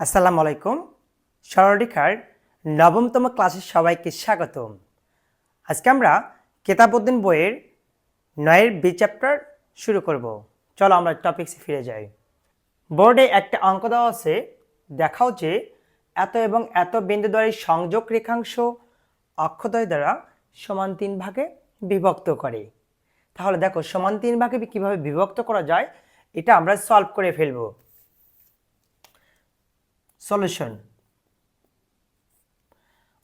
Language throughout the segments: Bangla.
আসসালামু আলাইকুম। সরলিখার নবমতম ক্লাসের সবাইকে স্বাগতম। আজকে আমরা কেতাবুদ্দিন বইয়ের নয়ের বি চ্যাপ্টার শুরু করব। চলো আমরা টপিক্সে ফিরে যাই। বোর্ডে একটা অঙ্ক দেওয়া আছে, দেখাও যে এত এবং এত বিন্দু বিন্দুদ্বয়ের সংযোগ রেখাংশ অক্ষদয় দ্বারা সমান তিন ভাগে বিভক্ত করে। তাহলে দেখো, সমান তিন ভাগে কীভাবে বিভক্ত করা যায়, এটা আমরা সলভ করে ফেলব। সলিউশন।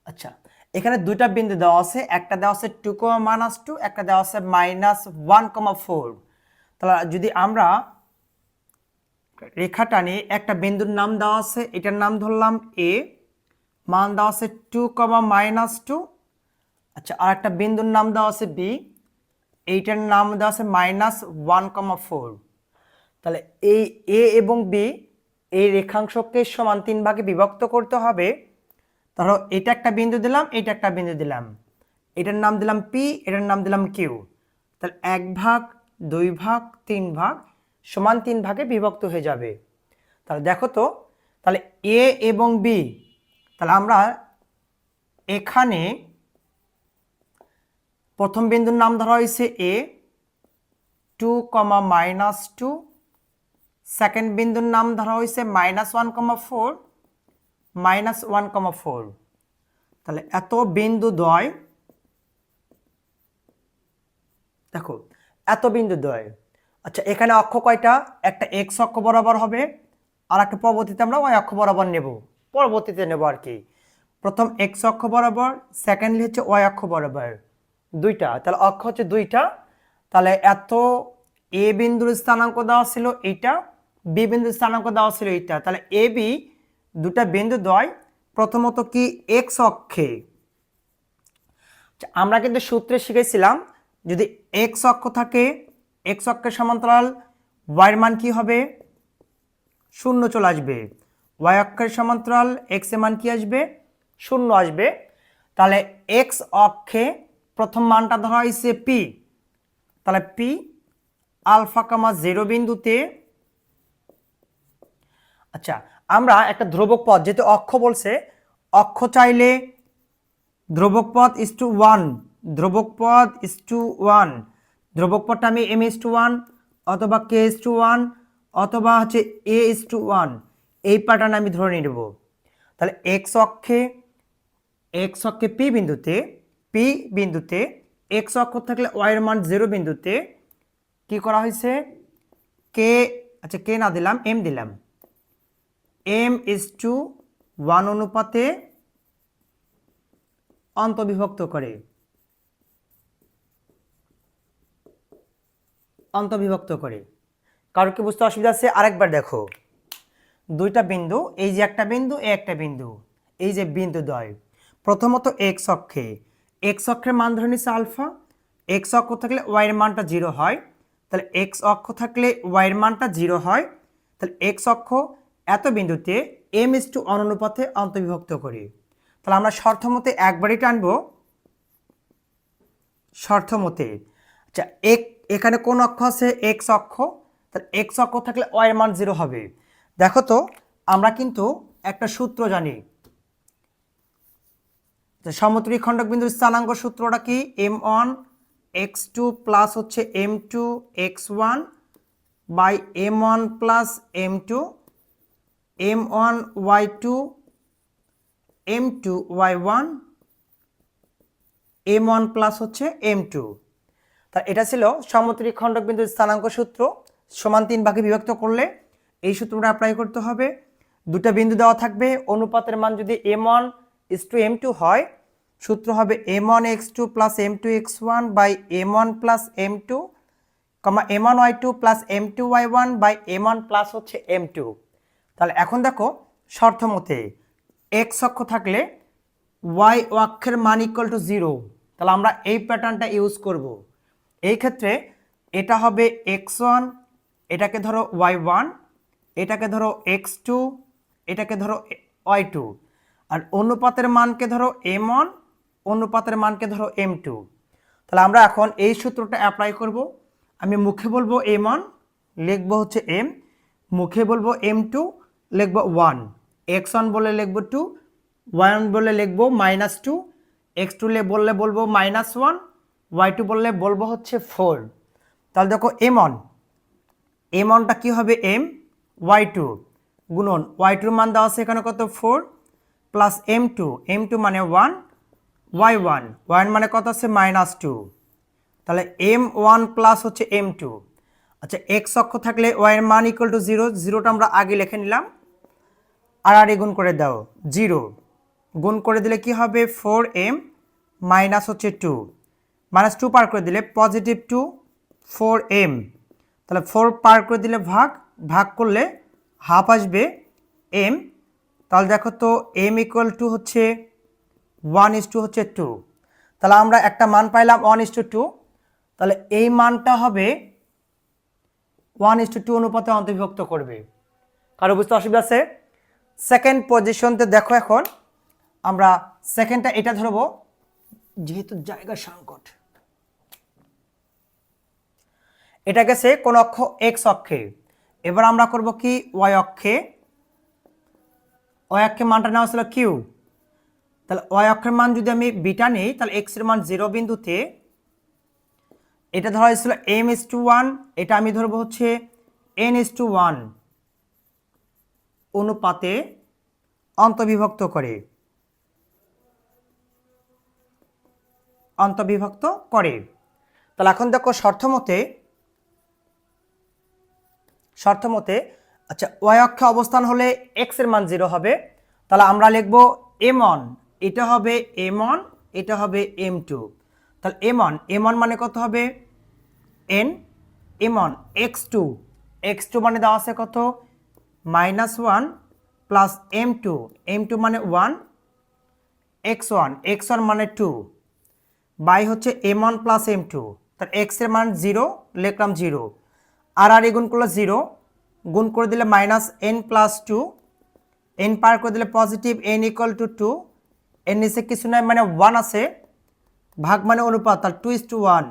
আচ্ছা এখানে দুইটা বিন্দু দেওয়া আছে, একটা দেওয়া আছে টু কমা মাইনাস টু একটা দেওয়া আছে মাইনাস ওয়ান কমা ফোর তাহলে যদি আমরা রেখা টানি একটা বিন্দুর নাম দেওয়া আছে, এটার নাম ধরলাম এ মান দেওয়া আছে টু কমা মাইনাস টু আচ্ছা আর একটা বিন্দুর নাম দেওয়া আছে বি এইটার নাম দেওয়া আছে মাইনাস ওয়ান কমা ফোর তাহলে এই এ এবং বি এই রেখাংশকে সমান তিন ভাগে বিভক্ত করতে হবে। ধরো, এটা একটা বিন্দু দিলাম, এটা একটা বিন্দু দিলাম। এটার নাম দিলাম পি এটার নাম দিলাম কিউ তাহলে এক ভাগ, দুই ভাগ, তিন ভাগ সমান তিন ভাগে বিভক্ত হয়ে যাবে। তাহলে দেখো তো, তাহলে এ এবং বি তাহলে আমরা এখানে প্রথম বিন্দুর নাম ধরা হয়েছে A two comma minus two second বিন্দুর নাম ধরা হয়েছে minus one comma four minus one comma four তাহলে এত বিন্দু দ্বয় দেখো, এত বিন্দু দ্বয় আচ্ছা এখানে অক্ষ কয়টা? একটা এক্স অক্ষ বরাবর হবে, আর একটা পরবর্তীতে আমরা ওই অক্ষ বরাবর নেব। পরবর্তীতে নেব আর কি। প্রথম এক্স অক্ষ বরাবর সেকেন্ডলি হচ্ছে ওয়াই অক্ষ বরাবর। দুইটা, তাহলে অক্ষ হচ্ছে দুইটা। তাহলে এত এ বিন্দুর স্থানাঙ্ক দেওয়া ছিল এইটা বি বিন্দুর স্থানাঙ্ক দেওয়া ছিল এইটা। তাহলে এ, বি দুটা বিন্দু দ্বয় প্রথমত কি এক্স অক্ষে। আমরা কিন্তু সূত্রে শিখেছিলাম, যদি এক্স অক্ষ থাকে এক্স অক্ষের সমান্তরাল ওয়াইয়ের মান কি হবে? শূন্য চলে আসবে। ওয়াই অক্ষের সমান্তরাল এক্সের মান কি আসবে? শূন্য আসবে। তাহলে এক্স অক্ষে প্রথম মানটা ধরা হয়েছে পি তাহলে পি আলফা কামা জিরো বিন্দুতে আচ্ছা আমরা একটা ধ্রুবক পদ, যেহেতু অক্ষ বলছে, অক্ষ চাইলে ধ্রুবক পদ ইস টু ওয়ান ধ্রুবক পদ ইস টু ওয়ান ধ্রুবক পদটা আমি এম ইস টু ওয়ান অথবা কে ইস টু ওয়ান অথবা হচ্ছে এ ইস টু ওয়ান এই প্যাটার্ন আমি ধরে নিয়ে নেব। তাহলে এক্স অক্ষে এক্স অক্ষে পি বিন্দুতে পি বিন্দুতে এক্স অক্ষ থাকলে ওয়াইয়ের মান জিরো বিন্দুতে, কি করা হয়েছে? কে আচ্ছা কে না দিলাম এম দিলাম। এম ইস টু ওয়ান অনুপাতে অন্তবিভক্ত করে। অন্তবিভক্ত করে। কারও কি বুঝতে অসুবিধা আছে? আরেকবার দেখো। দুইটা বিন্দু, এই যে একটা বিন্দু, এই একটা বিন্দু, এই যে বিন্দু দ্বয় প্রথমত এক্স অক্ষে। এক্স অক্ষের মান ধরে নিচ্ছে আলফা। এক্স অক্ষ থাকলে ওয়াইয়ের মানটা জিরো হয়। তাহলে এক্স অক্ষ থাকলে ওয়াইয়ের মানটা জিরো হয়। তাহলে এক্স অক্ষ এত বিন্দুতে এম ইস টু অনুপাতে অন্তর্বিভক্ত করি। তাহলে আমরা শর্তমতে একবারই টানবো। শর্তমতে। আচ্ছা এক, এখানে কোন অক্ষ আছে? এক্স অক্ষ। তাহলে এক্স অক্ষ থাকলে ওয়াইয়ের মান জিরো হবে। দেখো তো, আমরা কিন্তু একটা সূত্র জানি। সমত্রী খণ্ডক বিন্দুর স্থানাঙ্ক সূত্রটা কি? M one X two plus হচ্ছে M two X one by M one plus M two M one Y two M two Y one M one plus হচ্ছে এম টু তা এটা ছিল সমত্রী খণ্ডক বিন্দুর স্থানাঙ্ক সূত্র। সমান তিন ভাগে বিভক্ত করলে এই সূত্রটা অ্যাপ্লাই করতে হবে। দুটা বিন্দু দেওয়া থাকবে। অনুপাতের মান যদি M one is to M two হয়, সূত্র হবে M one X two plus M two X one by M one plus M two comma M one Y two plus M two Y one by M one plus হচ্ছে এম টু তাহলে এখন দেখো শর্ত মতে এক্স অক্ষ থাকলে ওয়াই অক্ষের মান ইকুয়াল টু জিরো তাহলে আমরা এই প্যাটার্নটা ইউজ করব। এই ক্ষেত্রে এটা হবে এক্স ওয়ান এটাকে ধরো ওয়াই ওয়ান এটাকে ধরো এক্স টু এটাকে ধরো ওয়াই টু আর অনুপাতের মানকে ধরো এম ওয়ান অনুপাতের মানকে ধরো এম টু তাহলে আমরা এখন এই সূত্রটা অ্যাপ্লাই করব। আমি মুখে বলব এম ওয়ান লিখব হচ্ছে এম মুখে বলব এম টু লিখব ওয়ান এক্স ওয়ান বলে লিখব টু ওয়াই ওয়ান বলে লিখব মাইনাস টু এক্স টু বললে বলব মাইনাস ওয়ান ওয়াই টু বললে বলব হচ্ছে ফোর তাহলে দেখো এম অন এম অনটা কী হবে এম ওয়াই টু গুণন ওয়াই টুর মান দেওয়া আছে এখানে কত? Four plus M two M two মানে ওয়ান ওয়াই ওয়ান ওয়ান মানে কত আছে? মাইনাস টু তাহলে এম ওয়ান প্লাস হচ্ছে এম টু আচ্ছা এক্স অক্ষ থাকলে ওয়াই এর মান ইকুয়াল টু জিরো জিরোটা আমরা আগে লিখে নিলাম। আর আর এ গুণ করে দাও, জিরো। গুণ করে দিলে কি হবে? ফোর এম মাইনাস হচ্ছে টু। মাইনাস টু পার করে দিলে পজিটিভ টু, ফোর এম। তাহলে ফোর পার করে দিলে ভাগ ভাগ করলে হাফ আসবে এম। তাহলে দেখো তো, এম ইকুয়াল টু হচ্ছে ওয়ান ইস টু হচ্ছে টু তাহলে আমরা একটা মান পাইলাম ওয়ান ইস টু টু তাহলে এই মানটা হবে ওয়ান ইস টু টু অনুপাতে অন্তর্ভুক্ত করবে। কারও বুঝতে অসুবিধা আছে? সেকেন্ড পজিশনতে দেখো এখন, আমরা সেকেন্ডটা এটা ধরবো, যেহেতু জায়গা সংকট। এটা গেছে কোন অক্ষ এক্স অক্ষে। এবার আমরা করব কি? ওয়াই অক্ষে। ওয়াই অক্ষে মানটা নেওয়া ছিল কিউ তাহলে ওয়াই অক্ষের মান যদি আমি বিটা নিই, তাহলে এক্সের মান জিরো বিন্দুতে। এটা ধরা হয়েছিল এম ইস টু ওয়ান এটা আমি ধরবো হচ্ছে এন ইস টু ওয়ান অনুপাতে অন্তবিভক্ত করে। অন্তবিভক্ত করে। তাহলে এখন দেখো শর্তমতে শর্তমতে আচ্ছা ওয়াই অক্ষে অবস্থান হলে এক্সের মান জিরো হবে। তাহলে আমরা লিখব এম এটা হবে এম এটা হবে এম টু তাহলে এম অন এম মানে কত হবে? N M X two X two মানে দেওয়া আছে কত? Minus one plus M two M two মানে one X one X one মানে টু বাই হচ্ছে M one plus M two তার এক্সের মান জিরো লিখলাম জিরো আর আর গুণ করলে জিরো গুণ করে দিলে minus N plus two N পার করে দিলে positive N equal to two এর নিচে কিছু নয় মানে ওয়ান আছে। ভাগ মানে অনুপাত, তাহলে টু ইস টু ওয়ান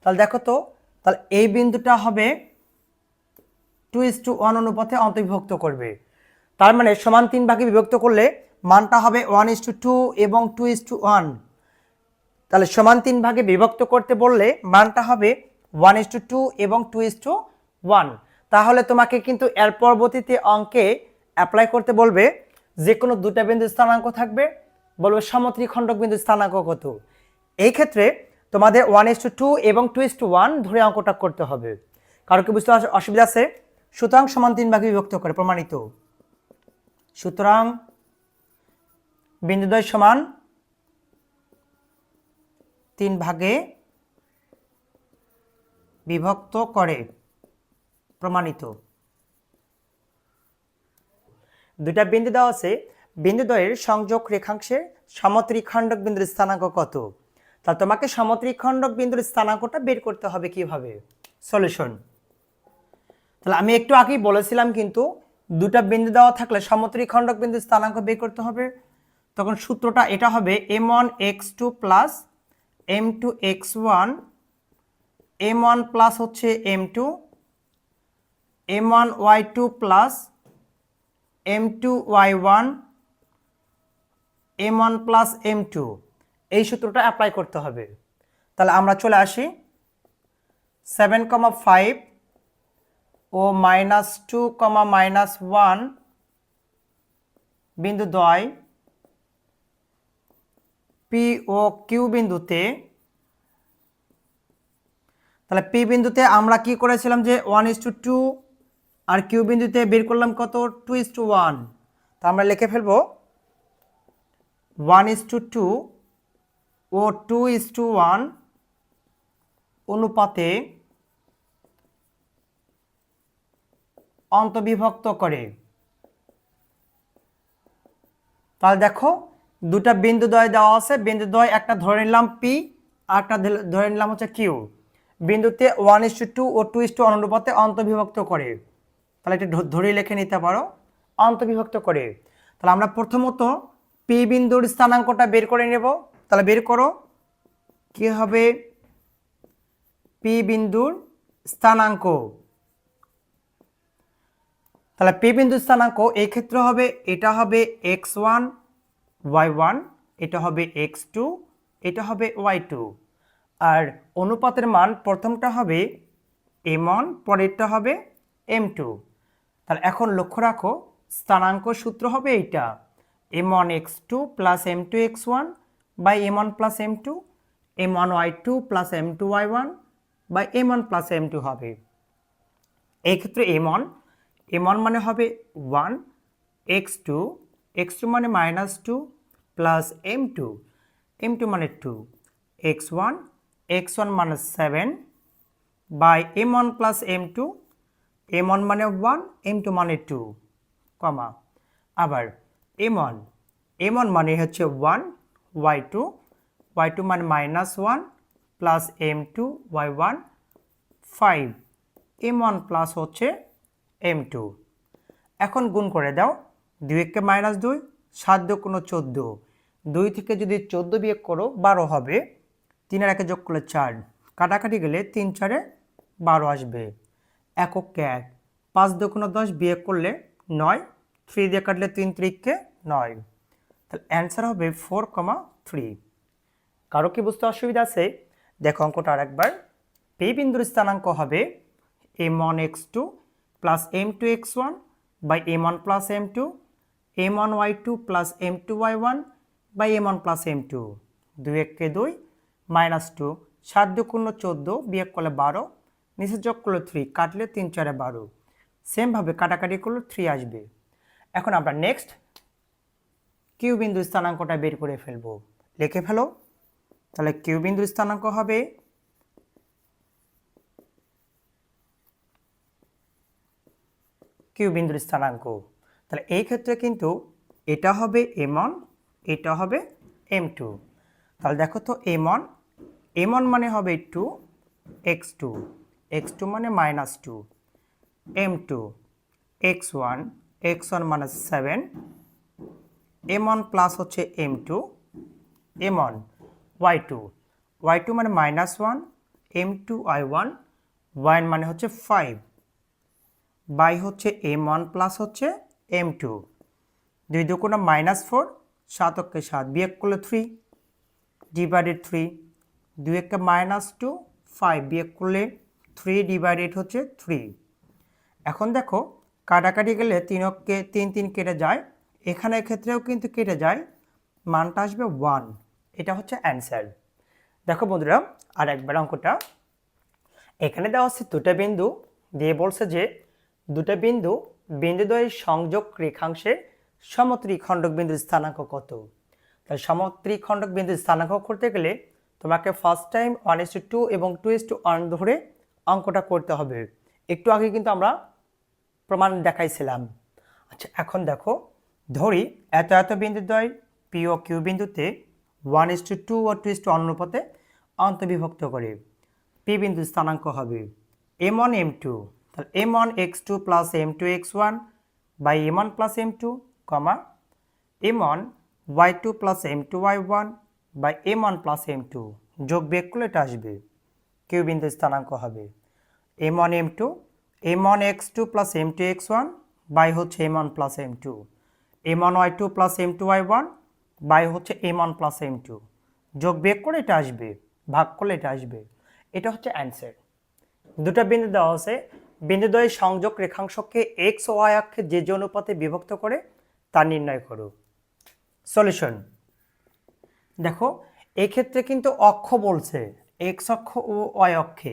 তাহলে দেখো তো, তাহলে এই বিন্দুটা হবে টু ইস টু ওয়ান অনুপাতে অন্তর্ভুক্ত করবে। তার মানে সমান তিন ভাগে বিভক্ত করলে মানটা হবে ওয়ান ইস টু টু এবং টু ইস টু ওয়ান তাহলে সমান তিন ভাগে বিভক্ত করতে বললে মানটা হবে ওয়ান ইস টু টু এবং টু ইস টু ওয়ান তাহলে তোমাকে কিন্তু এর পরবর্তীতে অঙ্কে অ্যাপ্লাই করতে বলবে যে কোনো দুটা বিন্দু স্থানাঙ্ক থাকবে, বলবে সমত্রী খণ্ডক বিন্দু স্থানাঙ্ক কত। এই ক্ষেত্রে তোমাদের ওয়ান ইস টু টু এবং টু ইস টু ওয়ান ধরে অঙ্কটা করতে হবে। কারও কি বুঝতে অস- অসুবিধা আছে? সুতরাং সমান তিন ভাগে বিভক্ত করে, প্রমাণিত। সুতরাং বিন্দুদ্বয় সমান তিন ভাগে বিভক্ত করে, প্রমাণিত। দুটা বিন্দু দেওয়া আছে। বিন্দুদ্বয়ের সংযোগ রেখাংশের সমত্রিখণ্ডক বিন্দুর স্থানাঙ্ক কত? তা তোমাকে সমত্রিখণ্ডক বিন্দুর স্থানাঙ্কটা বের করতে হবে কীভাবে? সলিউশন তাহলে আমি একটু আগেই বলেছিলাম কিন্তু দুটা বিন্দু দেওয়া থাকলে সমত্রিখণ্ডক বিন্দু স্থানাঙ্ক বের করতে হবে। তখন সূত্রটা এটা হবে M one X two plus M two X one, M one plus হচ্ছে M two, M one Y two plus M two Y one, M one plus M two. এই সূত্রটা অ্যাপ্লাই করতে হবে। তাহলে আমরা চলে আসি সেভেন কমা ফাইভ ও minus two comma minus one বিন্দু দ্বয় পি ও কিউ বিন্দুতে। তাহলে পি বিন্দুতে আমরা কি করেছিলাম যে ওয়ান ইস টু টু আর কিউ বিন্দুতে বের করলাম কত? Two is to one. তা আমরা লিখে ফেলব, ওয়ান ইস টু টু ও টু ইস টু ওয়ান অনুপাতে অন্তবিভক্ত করে। তাহলে দেখো দুটা বিন্দু দ্বয় দেওয়া আছে। বিন্দু দ্বয় একটা ধরে নিলাম পি আর একটা ধরে নিলাম হচ্ছে কিউ বিন্দুতে ওয়ান ইস টু ও টু ইস টু অনুপাতে অন্তবিভক্ত করে। তাহলে এটা ধরে লিখে নিতে পারো। অন্তবিভক্ত করে। তাহলে আমরা প্রথমত পি বিন্দুর স্থানাঙ্কটা বের করে নেব। তাহলে বের করো। কি হবে? পি বিন্দুর স্থানাঙ্ক। তাহলে পি বিন্দু স্থানাঙ্ক এই ক্ষেত্রে হবে, এটা হবে এক্স ওয়ান, ওয়াই ওয়ান, এটা হবে এক্স টু, এটা হবে ওয়াই টু। আর অনুপাতের মান প্রথমটা হবে এম ওয়ান, পরেরটা হবে এম টু। তাহলে এখন লক্ষ্য রাখো, স্থানাঙ্ক সূত্র হবে এইটা, M one X two plus M two X one by M one plus M two, M one Y two plus M two Y one by M one plus M two হবে। এই ক্ষেত্রে এম ওয়ান এম ওয়ান মানে হবে one X two X two মানে minus two plus M two M two মানে two X one X one মানে seven by M one plus M two M one মানে ওয়ান এম টু মানে টু কমা আবার এম ওয়ান এম ওয়ান মানে হচ্ছে one Y two Y two মানে minus one plus M two Y one five M one plus হচ্ছে এম টু এখন গুণ করে দাও, দুই এককে মাইনাস দুই, সাত দু কোনো চোদ্দ। দুই থেকে যদি চোদ্দ বিয়োগ করো, বারো হবে। তিনের একে যোগ করলে চার। কাটাকাটি গেলে তিন চারে বারো আসবে। এককে এক। পাঁচ দু কোনো দশ বিয়োগ করলে নয়। থ্রি দিয়ে কাটলে তিন ত্রিককে নয়। তাহলে অ্যান্সার হবে ফোর কমা থ্রি কারও কি বুঝতে অসুবিধা আছে? দেখো অঙ্কটা আরেকবার। পি বিন্দুর স্থানাঙ্ক হবে M one X two plus M two X one by M one plus M two M one Y two plus M two Y one by M one plus M two দুই এককে দুই মাইনাস টু সাত দু শূন্য চোদ্দ বিয়োগ করলে বারো, নিচে যোগ করলে থ্রি কাটলে তিন চারে বারো। সেমভাবে কাটাকাটি করলে থ্রি আসবে। এখন আমরা নেক্সট কিউ বিন্দু স্থানাঙ্কটা বের করে ফেলব। লিখে ফেলো। তাহলে কিউ বিন্দুর স্থানাঙ্ক হবে কিউ বিন্দুর স্থানাঙ্ক তাহলে এই ক্ষেত্রে কিন্তু এটা হবে এম ওয়ান এটা হবে এম টু। তাহলে দেখো তো এম ওয়ান এম ওয়ান মানে হবে two, X two. X two মানে minus two, M two. X one X one মানে সেভেন। এম ওয়ান প্লাস হচ্ছে M two M one Y two Y two মানে minus one, M two I one one মানে হচ্ছে ফাইভ। বাই হচ্ছে এম ওয়ান প্লাস হচ্ছে এম টু। দুই দুগুণা মাইনাস ফোর, সাত অক্ষে সাত, বিয়োগ করলে থ্রি, ডিভাইডেড থ্রি, দুই একটা মাইনাস টু, ফাইভ, বিয়োগ করলে থ্রি ডিভাইডেড হচ্ছে থ্রি। এখন দেখো, কাটাকাটি গেলে তিন অক্ষে তিন তিন কেটে যায় এখানে ক্ষেত্রেও কিন্তু কেটে যায়, মানটা আসবে ওয়ান। এটা হচ্ছে অ্যান্সার। দেখো বন্ধুরা, আর একবার অঙ্কটা। এখানে দেওয়া হচ্ছে দুটা বিন্দু, দিয়ে বলছে যে দুটো বিন্দু বিন্দুদ্বয়ের সংযোগ রেখাংশের সমত্রিখণ্ডক বিন্দুর স্থানাঙ্ক কত? তাই সমত্রিখণ্ডক বিন্দুর স্থানাঙ্ক করতে গেলে তোমাকে first time one is to এবং টু ইস টু ওয়ান ধরে অঙ্কটা করতে হবে। একটু আগে কিন্তু আমরা প্রমাণ দেখাইছিলাম। আচ্ছা এখন দেখো, ধরি এত এত বিন্দুদ্বয় পি ও কিউ বিন্দুতে ওয়ান ইস টু টু ও টু ইস টু অনুপাতে অন্তর্বিভক্ত করে পি বিন্দু স্থানাঙ্ক হবে এম ওয়ান এম টু তাহলে M one X two plus M two X one by M one plus M two comma M one Y two plus M two Y one by M one plus M two যোগ বিয়োগ করলে এটা আসবে, কিউ বিন্দু স্থানাঙ্ক হবে। M one M two M one X two plus M two X one by হচ্ছে M one plus M two M one Y two plus M two Y one by হচ্ছে M one plus M two যোগ বিয়োগ করে এটা আসবে, ভাগ করলে এটা আসবে, এটা হচ্ছে অ্যান্সার দুটো বিন্দু দেওয়া আছে বিন্দুদ্বয়ের সংযোগ রেখাংশকে এক্স ওয়াই অক্ষে যে যে অনুপাতে বিভক্ত করে, তা নির্ণয় করো। সলিউশন দেখো, এক্ষেত্রে কিন্তু অক্ষ বলছে এক্স অক্ষ ও ওয়াই অক্ষে।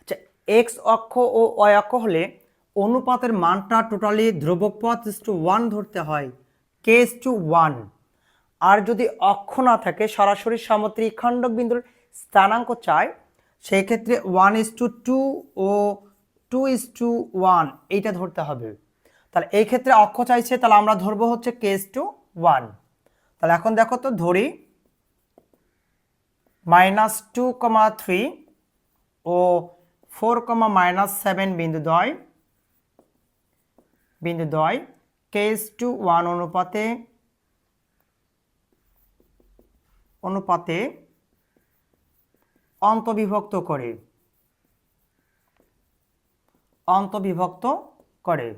আচ্ছা এক্স অক্ষ ও ওয়াই অক্ষ হলে অনুপাতের মানটা টোটালি ধ্রুবক পথ টু ওয়ান ধরতে হয় কে কেস টু ওয়ান আর যদি অক্ষ না থাকে, সরাসরি সামুদ্রিক খণ্ডক বিন্দুর স্থানাঙ্ক চায়, সেই ক্ষেত্রে ওয়ান ইস টু টু ও টু ইস টু ওয়ান এইটা ধরতে হবে। তাহলে এই ক্ষেত্রে অক্ষ চাইছে, তাহলে আমরা ধরবো হচ্ছে কেস টু ওয়ান তাহলে এখন দেখো তো, ধরি মাইনাস টু কমা থ্রি ও ফোর কমা মাইনাস সেভেন বিন্দু দয় বিন্দু দয় কেস টু ওয়ান অনুপাতে অনুপাতে অন্তবিভক্ত করে। অন্তবিভক্ত করে।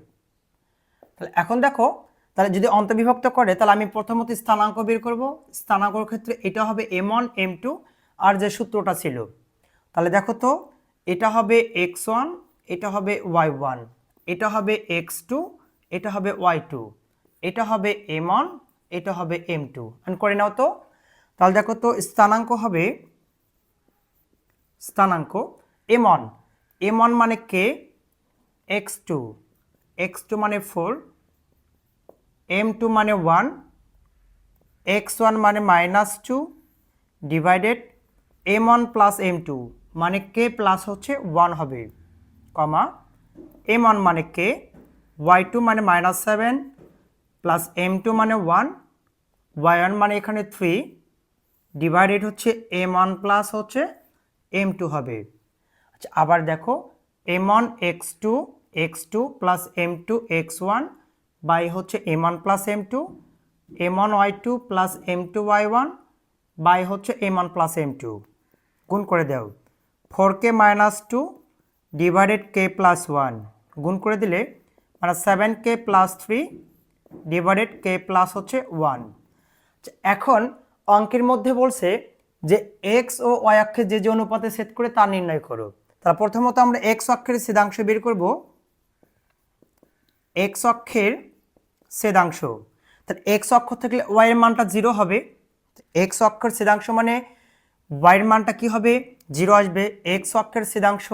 তাহলে এখন দেখো, তাহলে যদি অন্তর্বিভক্ত করে, তাহলে আমি প্রথমত স্থানাঙ্ক বের করব। স্থানাঙ্কর ক্ষেত্রে এটা হবে এম ওয়ান এম টু আর যে সূত্রটা ছিল। তাহলে দেখো তো, এটা হবে এক্স ওয়ান এটা হবে ওয়াই ওয়ান এটা হবে এক্স টু এটা হবে ওয়াই টু এটা হবে এম এটা হবে এম টু করে নাও তো। তাহলে দেখো তো, স্থানাঙ্ক হবে, স্থানাঙ্ক এম ওয়ান এম ওয়ান মানে K? X two X two মানে ফোর এম টু মানে ওয়ান এক্স ওয়ান মানে minus two divided M one plus M two মানে কে প্লাস হচ্ছে ওয়ান হবে কমা এম ওয়ান মানে কে ওয়াই টু মানে minus seven plus M two মানে ওয়ান ওয়াই ওয়ান মানে এখানে থ্রি ডিভাইডেড হচ্ছে এম ওয়ান প্লাস হচ্ছে এম টু হবে। আচ্ছা আবার দেখো M one X two X two plus M two X one by হচ্ছে M one plus M two M one Y two plus M two Y one by হচ্ছে M one plus M two গুণ করে দাও। Four K minus two divided K plus one গুণ করে দিলে মানে seven K plus three divided K plus হচ্ছে ওয়ান এখন অঙ্কের মধ্যে বলছে যে এক্স ও ওয়াই অক্ষের যে যে অনুপাতে সেট করে তা নির্ণয় করো। তাহলে প্রথমত আমরা এক্স অক্ষের ছেদাংশ বের করব। এক্স অক্ষের ছেদাংশ তাহলে এক্স অক্ষ থাকলে ওয়াইয়ের মানটা জিরো হবে। এক্স অক্ষের ছেদাংশ মানে ওয়াইয়ের মানটা কি হবে? জিরো আসবে। এক্স অক্ষের ছেদাংশ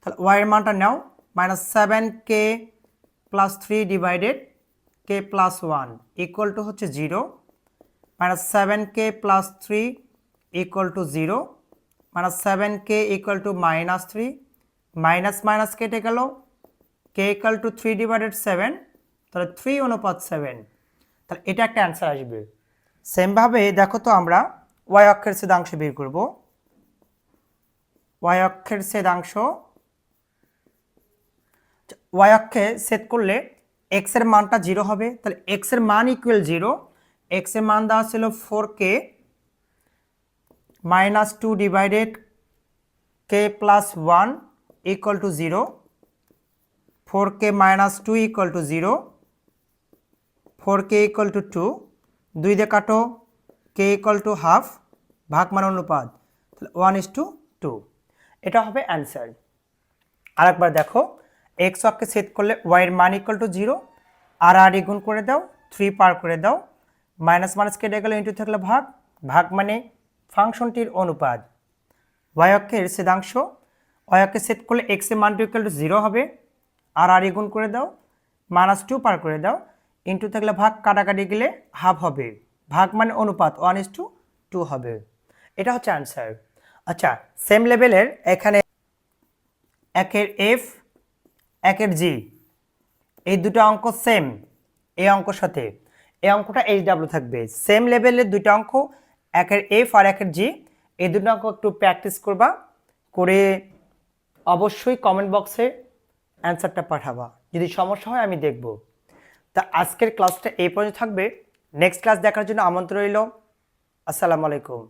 তাহলে ওয়াইয়ের মানটা নাও। Minus seven K plus three divided K plus one equal to হচ্ছে zero minus seven K plus three equal to zero minus seven K equal to minus three minus minus কেটে গেল, K equal to three divided seven তাহলে থ্রি অনুপাত সেভেন তাহলে এটা একটা অ্যান্সার আসবে। সেমভাবে দেখো তো আমরা ওয়াই অক্ষের ছেদাংশ বের করব। ওয়াই অক্ষের ছেদাংশ ওয়াই অক্ষে সেট করলে এক্সের মানটা জিরো হবে। তাহলে এক্সের মান ইকুয়াল জিরো এক্সের মান দেওয়া ছিল four K divided K plus one equal to zero four K minus two equal to zero four K equal to two দুই দিয়ে কাটো। কে ইকুয়াল টু হাফ ভাগ মানে অনুপাত। তাহলে ওয়ান ইস টু টু এটা হবে অ্যান্সার আরেকবার দেখো। এক্স অক্ষে সেট করলে ওয়াইয়ের মান ইকুয়াল টু জিরো আর আর গুণ করে দাও। থ্রি পার করে দাও। মাইনাস মাইনাস কেটে গেলে ইন্টু থাকলে ভাগ। ভাগ মানে ফাংশনটির অনুপাত। অক্ষের ছেদাংশ অক্ষে সেট করলে এক্সের মানটি ইকুয়াল টু জিরো হবে। আর আর গুণ করে দাও মাইনাস টু পার করে দাও। ইন্টু থাকলে ভাগ, কাটাকাটি গেলে হাফ হবে। ভাগ মানে অনুপাত ওয়ান ইস টু টু হবে। এটা হচ্ছে অ্যান্সার আচ্ছা সেম লেভেলের এখানে একের এফ একের জি এই দুটো অঙ্ক সেম এই অঙ্কর সাথে। এই অঙ্কটা এইচ ডাব্লিউ থাকবে। সেম লেভেলের দুটো অঙ্ক একের এফ আর একের জি, এই দুটো অঙ্ক একটু প্র্যাকটিস করবা, করে অবশ্যই কমেন্ট বক্সে অ্যান্সারটা পাঠাবা। যদি সমস্যা হয় আমি দেখব। তা আজকের ক্লাসটা এই পর্যন্ত থাকবে। নেক্সট ক্লাস দেখার জন্য আমন্ত্রণ রইল। আসসালামু আলাইকুম।